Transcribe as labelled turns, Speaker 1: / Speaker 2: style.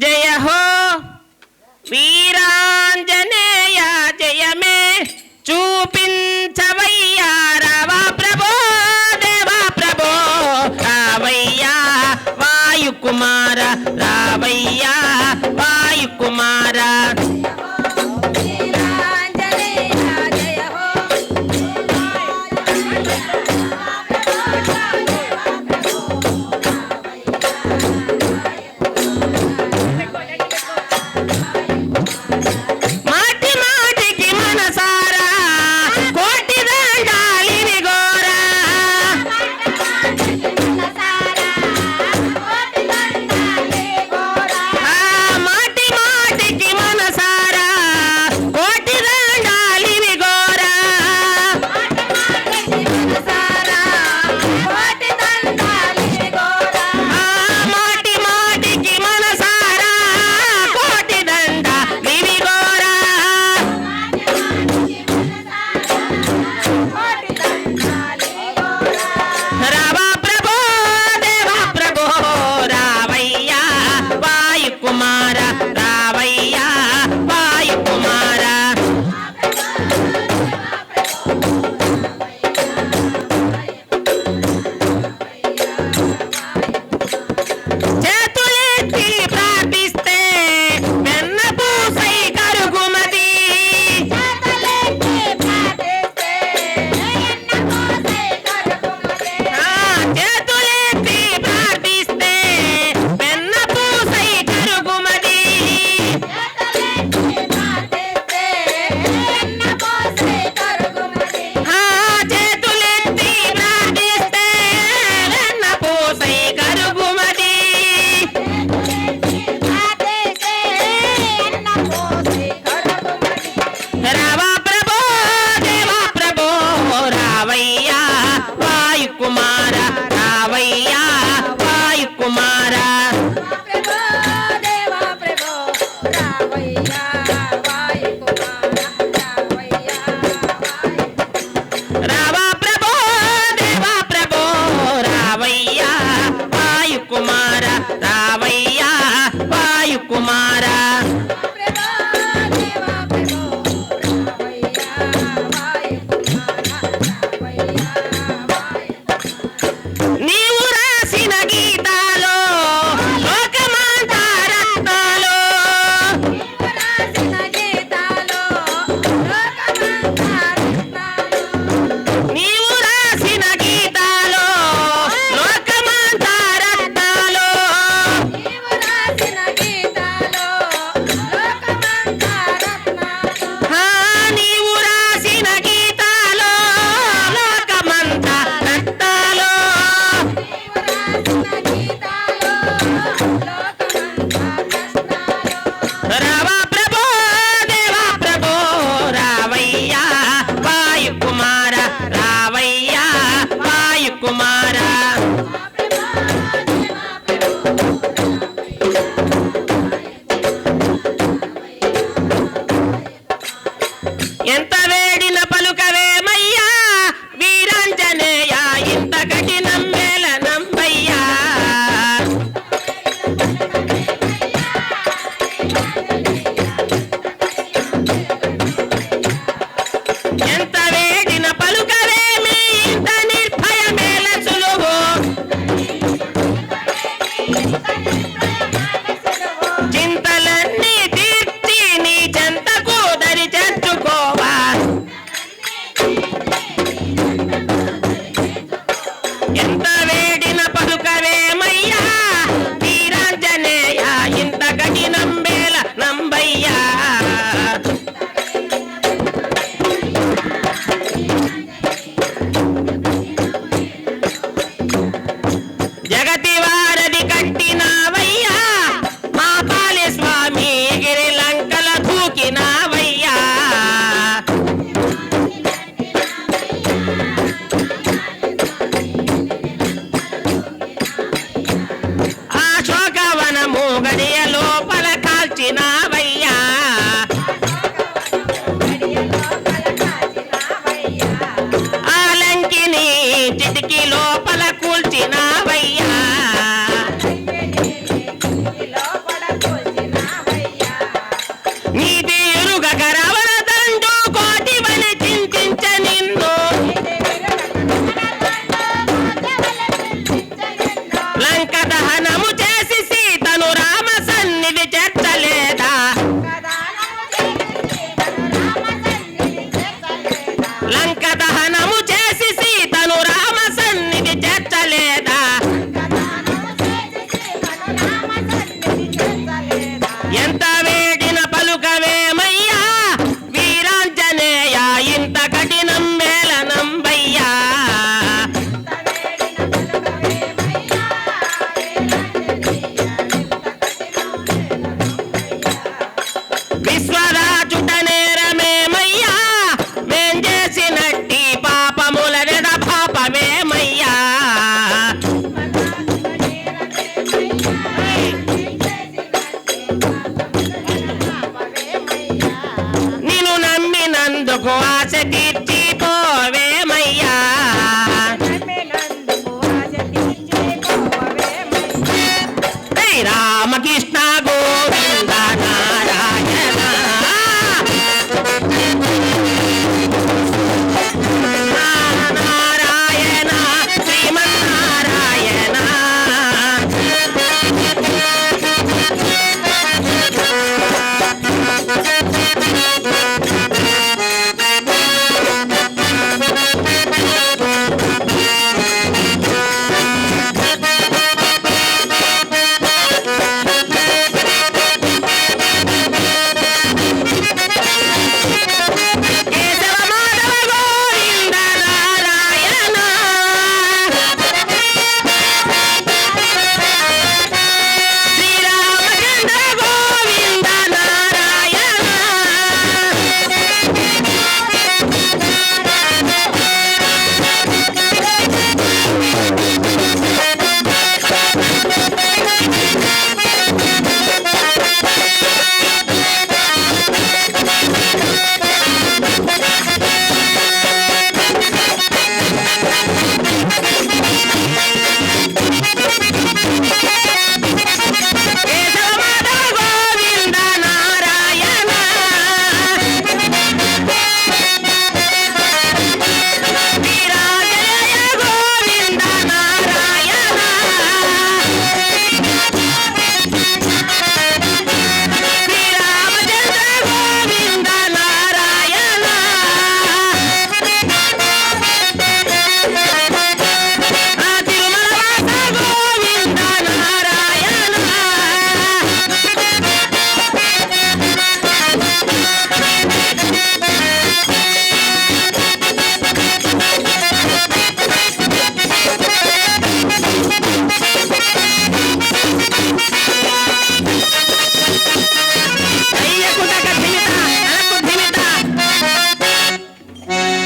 Speaker 1: జయ హో వీరాంజనేయ జయమే చూపించవయ్యా రావా ప్రభో దేవా ప్రభో. రావయ్యా వాయుకుమార రావయ్యా వాయుకుమార. angkat dahanamu go